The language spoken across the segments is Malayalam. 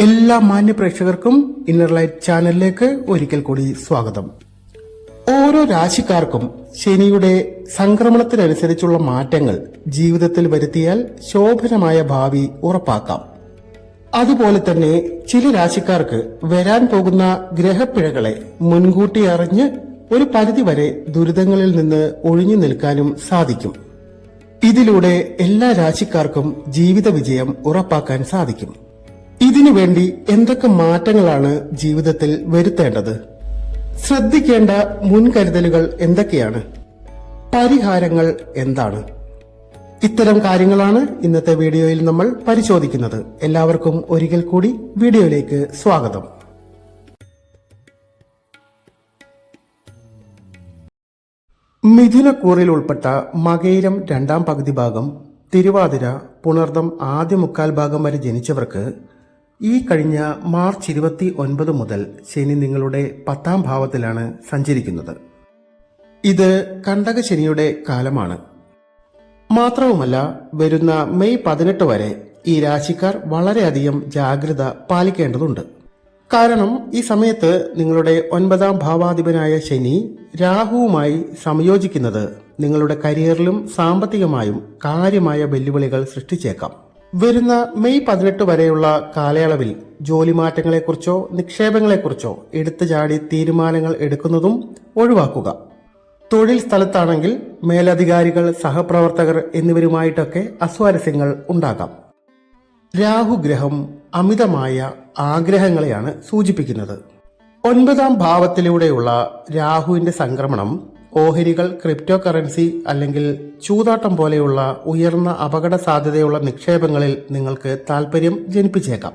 എല്ലാ മാന്യ പ്രേക്ഷകർക്കും ഇന്നർ ലൈറ്റ് ചാനലിലേക്ക് ഒരിക്കൽ കൂടി സ്വാഗതം. ഓരോ രാശിക്കാർക്കും ശനിയുടെ സംക്രമണത്തിനനുസരിച്ചുള്ള മാറ്റങ്ങൾ ജീവിതത്തിൽ വരുത്തിയാൽ ശോഭനമായ ഭാവി ഉറപ്പാക്കാം. അതുപോലെ തന്നെ ചില രാശിക്കാർക്ക് വരാൻ പോകുന്ന ഗ്രഹപ്പിഴകളെ മുൻകൂട്ടി അറിഞ്ഞ് ഒരു പരിധി വരെ ദുരിതങ്ങളിൽ നിന്ന് ഒഴിഞ്ഞു നിൽക്കാനും സാധിക്കും. ഇതിലൂടെ എല്ലാ രാശിക്കാർക്കും ജീവിത വിജയം ഉറപ്പാക്കാൻ സാധിക്കും. ഇതിനുവേണ്ടി എന്തൊക്കെ മാറ്റങ്ങളാണ് ജീവിതത്തിൽ വരുത്തേണ്ടത്? ശ്രദ്ധിക്കേണ്ട മുൻകരുതലുകൾ എന്തൊക്കെയാണ്? പരിഹാരങ്ങൾ എന്താണ്? ഇത്തരം കാര്യങ്ങളാണ് ഇന്നത്തെ വീഡിയോയിൽ നമ്മൾ പരിശോധിക്കുന്നത്. എല്ലാവർക്കും ഒരിക്കൽ കൂടി വീഡിയോയിലേക്ക് സ്വാഗതം. മിഥുനക്കൂറിൽ ഉൾപ്പെട്ട മകയിരം രണ്ടാം പകുതി ഭാഗം തിരുവാതിര പുണർദം ആദ്യ മുക്കാൽ ഭാഗം വരെ ജനിച്ചവർക്ക് ഈ കഴിഞ്ഞ മാർച്ച് ഇരുപത്തി ഒൻപത് മുതൽ ശനി നിങ്ങളുടെ പത്താം ഭാവത്തിലാണ് സഞ്ചരിക്കുന്നത്. ഇത് കണ്ടക ശനിയുടെ കാലമാണ്. മാത്രവുമല്ല വരുന്ന മെയ് പതിനെട്ട് വരെ ഈ രാശിക്കാർ വളരെയധികം ജാഗ്രത പാലിക്കേണ്ടതുണ്ട്. കാരണം ഈ സമയത്ത് നിങ്ങളുടെ ഒൻപതാം ഭാവാധിപനായ ശനി രാഹുവുമായി സംയോജിക്കുന്നത് നിങ്ങളുടെ കരിയറിലും സാമ്പത്തികമായും കാര്യമായ വെല്ലുവിളികൾ സൃഷ്ടിച്ചേക്കാം. വരുന്ന മെയ് പതിനെട്ട് വരെയുള്ള കാലയളവിൽ ജോലി മാറ്റങ്ങളെക്കുറിച്ചോ നിക്ഷേപങ്ങളെക്കുറിച്ചോ എടുത്തു ചാടി തീരുമാനങ്ങൾ എടുക്കുന്നതും ഒഴിവാക്കുക. തൊഴിൽ സ്ഥലത്താണെങ്കിൽ മേലധികാരികൾ സഹപ്രവർത്തകർ എന്നിവരുമായിട്ടൊക്കെ അസ്വാരസ്യങ്ങൾ ഉണ്ടാകാം. രാഹുഗ്രഹം അമിതമായ ആഗ്രഹങ്ങളെയാണ് സൂചിപ്പിക്കുന്നത്. ഒൻപതാം ഭാവത്തിലൂടെയുള്ള രാഹുവിന്റെ സംക്രമണം ഓഹരികൾ ക്രിപ്റ്റോ കറൻസി അല്ലെങ്കിൽ ചൂതാട്ടം പോലെയുള്ള ഉയർന്ന അപകട സാധ്യതയുള്ള നിക്ഷേപങ്ങളിൽ നിങ്ങൾക്ക് താൽപ്പര്യം ജനിപ്പിച്ചേക്കാം.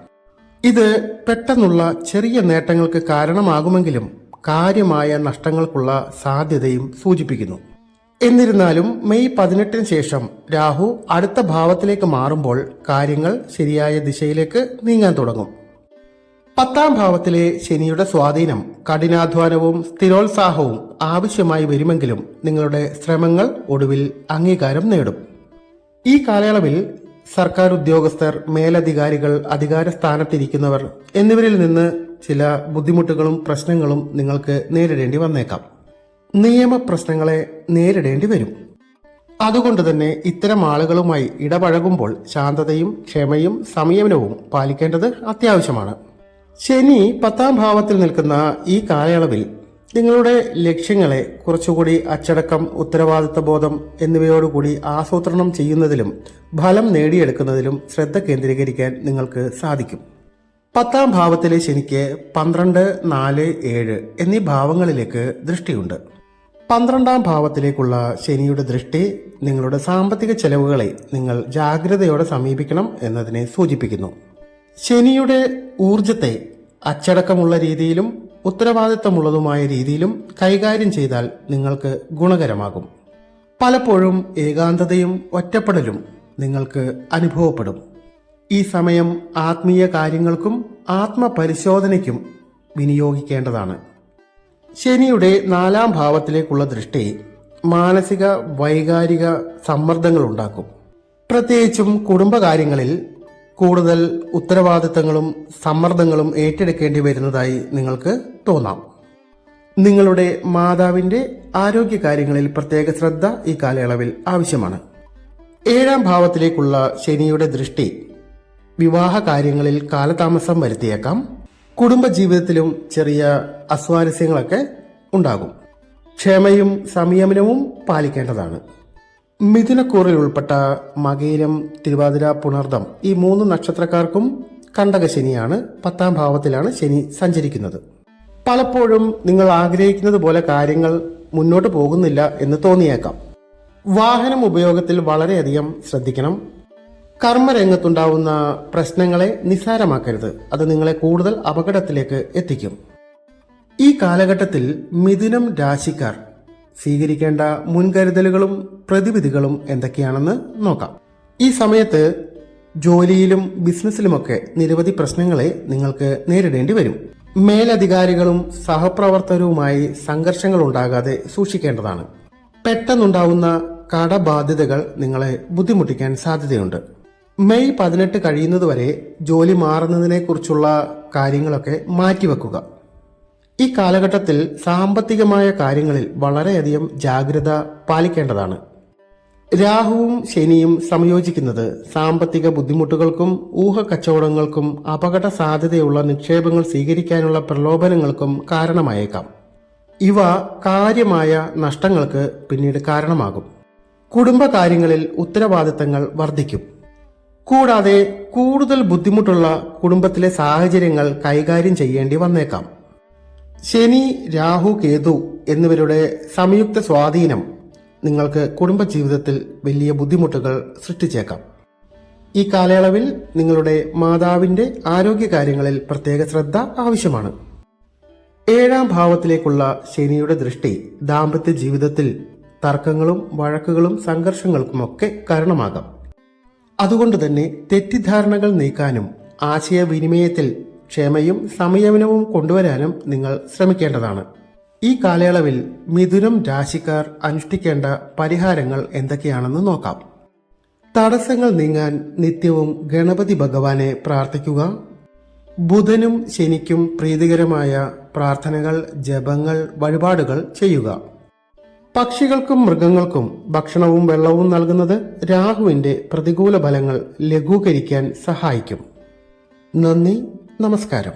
ഇത് പെട്ടെന്നുള്ള ചെറിയ നേട്ടങ്ങൾക്ക് കാരണമാകുമെങ്കിലും കാര്യമായ നഷ്ടങ്ങൾക്കുള്ള സാധ്യതയും സൂചിപ്പിക്കുന്നു. എന്നിരുന്നാലും മെയ് പതിനെട്ടിന് ശേഷം രാഹു അടുത്ത ഭാവത്തിലേക്ക് മാറുമ്പോൾ കാര്യങ്ങൾ ശരിയായ ദിശയിലേക്ക് നീങ്ങാൻ തുടങ്ങും. പത്താം ഭാവത്തിലെ ശനിയുടെ സ്വാധീനം കഠിനാധ്വാനവും സ്ഥിരോത്സാഹവും ആവശ്യമായി വരുമെങ്കിലും നിങ്ങളുടെ ശ്രമങ്ങൾ ഒടുവിൽ അംഗീകാരം നേടും. ഈ കാലയളവിൽ സർക്കാർ ഉദ്യോഗസ്ഥർ മേലധികാരികൾ അധികാര സ്ഥാനത്തിരിക്കുന്നവർ എന്നിവരിൽ നിന്ന് ചില ബുദ്ധിമുട്ടുകളും പ്രശ്നങ്ങളും നിങ്ങൾക്ക് നേരിടേണ്ടി വന്നേക്കാം. നിയമ പ്രശ്നങ്ങളെ നേരിടേണ്ടി വരും. അതുകൊണ്ട് തന്നെ ഇത്തരം ആളുകളുമായി ഇടപഴകുമ്പോൾ ശാന്തതയും ക്ഷമയും സംയമനവും പാലിക്കേണ്ടത് അത്യാവശ്യമാണ്. ശനി പത്താം ഭാവത്തിൽ നിൽക്കുന്ന ഈ കാലയളവിൽ നിങ്ങളുടെ ലക്ഷ്യങ്ങളെ കുറച്ചുകൂടി അച്ചടക്കം ഉത്തരവാദിത്ത ബോധം എന്നിവയോടുകൂടി ആസൂത്രണം ചെയ്യുന്നതിലും ഫലം നേടിയെടുക്കുന്നതിലും ശ്രദ്ധ കേന്ദ്രീകരിക്കാൻ നിങ്ങൾക്ക് സാധിക്കും. പത്താം ഭാവത്തിലെ ശനിക്ക് പന്ത്രണ്ട് നാല് ഏഴ് എന്നീ ഭാവങ്ങളിലേക്ക് ദൃഷ്ടിയുണ്ട്. പന്ത്രണ്ടാം ഭാവത്തിലേക്കുള്ള ശനിയുടെ ദൃഷ്ടി നിങ്ങളുടെ സാമ്പത്തിക ചെലവുകളെ നിങ്ങൾ ജാഗ്രതയോടെ സമീപിക്കണം എന്നതിനെ സൂചിപ്പിക്കുന്നു. ശനിയുടെ ഊർജത്തെ അച്ചടക്കമുള്ള രീതിയിലും ഉത്തരവാദിത്തമുള്ളതുമായ രീതിയിലും കൈകാര്യം ചെയ്താൽ നിങ്ങൾക്ക് ഗുണകരമാകും. പലപ്പോഴും ഏകാന്തതയും ഒറ്റപ്പെടലും നിങ്ങൾക്ക് അനുഭവപ്പെടും. ഈ സമയം ആത്മീയ കാര്യങ്ങൾക്കും ആത്മപരിശോധനയ്ക്കും വിനിയോഗിക്കേണ്ടതാണ്. ശനിയുടെ നാലാം ഭാവത്തിലേക്കുള്ള ദൃഷ്ടി മാനസിക വൈകാരിക സമ്മർദ്ദങ്ങൾ ഉണ്ടാക്കും. പ്രത്യേകിച്ചും കുടുംബകാര്യങ്ങളിൽ കൂടുതൽ ഉത്തരവാദിത്തങ്ങളും സമ്മർദ്ദങ്ങളും ഏറ്റെടുക്കേണ്ടി വരുന്നതായി നിങ്ങൾക്ക് തോന്നാം. നിങ്ങളുടെ മാതാവിന്റെ ആരോഗ്യ കാര്യങ്ങളിൽ പ്രത്യേക ശ്രദ്ധ ഈ കാലയളവിൽ ആവശ്യമാണ്. ഏഴാം ഭാവത്തിലേക്കുള്ള ശനിയുടെ ദൃഷ്ടി വിവാഹ കാര്യങ്ങളിൽ കാലതാമസം വരുത്തിയേക്കാം. കുടുംബജീവിതത്തിലും ചെറിയ അസ്വാരസ്യങ്ങളൊക്കെ ഉണ്ടാകും. ക്ഷമയും സംയമനവും പാലിക്കേണ്ടതാണ്. മിഥുനക്കൂറിൽ ഉൾപ്പെട്ട മകയിരം തിരുവാതിര പുണർദം ഈ മൂന്ന് നക്ഷത്രക്കാർക്കും കണ്ടക ശനിയാണ് പത്താം ഭാവത്തിലാണ് ശനി സഞ്ചരിക്കുന്നത്. പലപ്പോഴും നിങ്ങൾ ആഗ്രഹിക്കുന്നത് പോലെ കാര്യങ്ങൾ മുന്നോട്ട് പോകുന്നില്ല എന്ന് തോന്നിയേക്കാം. വാഹനം ഉപയോഗത്തിൽ വളരെയധികം ശ്രദ്ധിക്കണം. കർമ്മരംഗത്തുണ്ടാവുന്ന പ്രശ്നങ്ങളെ നിസ്സാരമാക്കരുത്. അത് നിങ്ങളെ കൂടുതൽ അപകടത്തിലേക്ക് എത്തിക്കും. ഈ കാലഘട്ടത്തിൽ മിഥുനം രാശിക്കാർ സ്വീകരിക്കേണ്ട മുൻകരുതലുകളും പ്രതിവിധികളും എന്തൊക്കെയാണെന്ന് നോക്കാം. ഈ സമയത്ത് ജോലിയിലും ബിസിനസ്സിലുമൊക്കെ നിരവധി പ്രശ്നങ്ങളെ നിങ്ങൾക്ക് നേരിടേണ്ടി വരും. മേലധികാരികളും സഹപ്രവർത്തകരുമായി സംഘർഷങ്ങൾ ഉണ്ടാകാതെ സൂക്ഷിക്കേണ്ടതാണ്. പെട്ടെന്നുണ്ടാവുന്ന കടബാധ്യതകൾ നിങ്ങളെ ബുദ്ധിമുട്ടിക്കാൻ സാധ്യതയുണ്ട്. മെയ് പതിനെട്ട് കഴിയുന്നതുവരെ ജോലി മാറുന്നതിനെക്കുറിച്ചുള്ള കാര്യങ്ങളൊക്കെ മാറ്റിവെക്കുക. ഈ കാലഘട്ടത്തിൽ സാമ്പത്തികമായ കാര്യങ്ങളിൽ വളരെയധികം ജാഗ്രത പാലിക്കേണ്ടതാണ്. രാഹുവും ശനിയും സംയോജിക്കുന്നത് സാമ്പത്തിക ബുദ്ധിമുട്ടുകൾക്കും ഊഹക്കച്ചവടങ്ങൾക്കും അപകട സാധ്യതയുള്ള നിക്ഷേപങ്ങൾ സ്വീകരിക്കാനുള്ള പ്രലോഭനങ്ങൾക്കും കാരണമായേക്കാം. ഇവ കാര്യമായ നഷ്ടങ്ങൾക്ക് പിന്നീട് കാരണമാകും. കുടുംബകാര്യങ്ങളിൽ ഉത്തരവാദിത്തങ്ങൾ വർദ്ധിക്കും. കൂടാതെ കൂടുതൽ ബുദ്ധിമുട്ടുള്ള കുടുംബത്തിലെ സാഹചര്യങ്ങൾ കൈകാര്യം ചെയ്യേണ്ടി വന്നേക്കാം. ശനി രാഹു കേതു എന്നിവരുടെ സംയുക്ത സ്വാധീനം നിങ്ങൾക്ക് കുടുംബജീവിതത്തിൽ വലിയ ബുദ്ധിമുട്ടുകൾ സൃഷ്ടിച്ചേക്കാം. ഈ കാലയളവിൽ നിങ്ങളുടെ മാതാവിന്റെ ആരോഗ്യകാര്യങ്ങളിൽ പ്രത്യേക ശ്രദ്ധ ആവശ്യമാണ്. ഏഴാം ഭാവത്തിലേക്കുള്ള ശനിയുടെ ദൃഷ്ടി ദാമ്പത്യ ജീവിതത്തിൽ തർക്കങ്ങളും വഴക്കുകളും സംഘർഷങ്ങൾക്കുമൊക്കെ കാരണമാകാം. അതുകൊണ്ട് തന്നെ തെറ്റിദ്ധാരണകൾ നീക്കാനും ആശയവിനിമയത്തിൽ ക്ഷമയും സംയമനവും കൊണ്ടുവരാനും നിങ്ങൾ ശ്രമിക്കേണ്ടതാണ്. ഈ കാലയളവിൽ മിഥുനം രാശിക്കാർ അനുഷ്ഠിക്കേണ്ട പരിഹാരങ്ങൾ എന്തൊക്കെയാണെന്ന് നോക്കാം. തടസ്സങ്ങൾ നീങ്ങാൻ നിത്യവും ഗണപതി ഭഗവാനെ പ്രാർത്ഥിക്കുക. ബുധനും ശനിക്കും പ്രീതികരമായ പ്രാർത്ഥനകൾ ജപങ്ങൾ വഴിപാടുകൾ ചെയ്യുക. പക്ഷികൾക്കും മൃഗങ്ങൾക്കും ഭക്ഷണവും വെള്ളവും നൽകുന്നത് രാഹുവിന്റെ പ്രതികൂല ഫലങ്ങൾ ലഘൂകരിക്കാൻ സഹായിക്കും. നന്ദി. നമസ്കാരം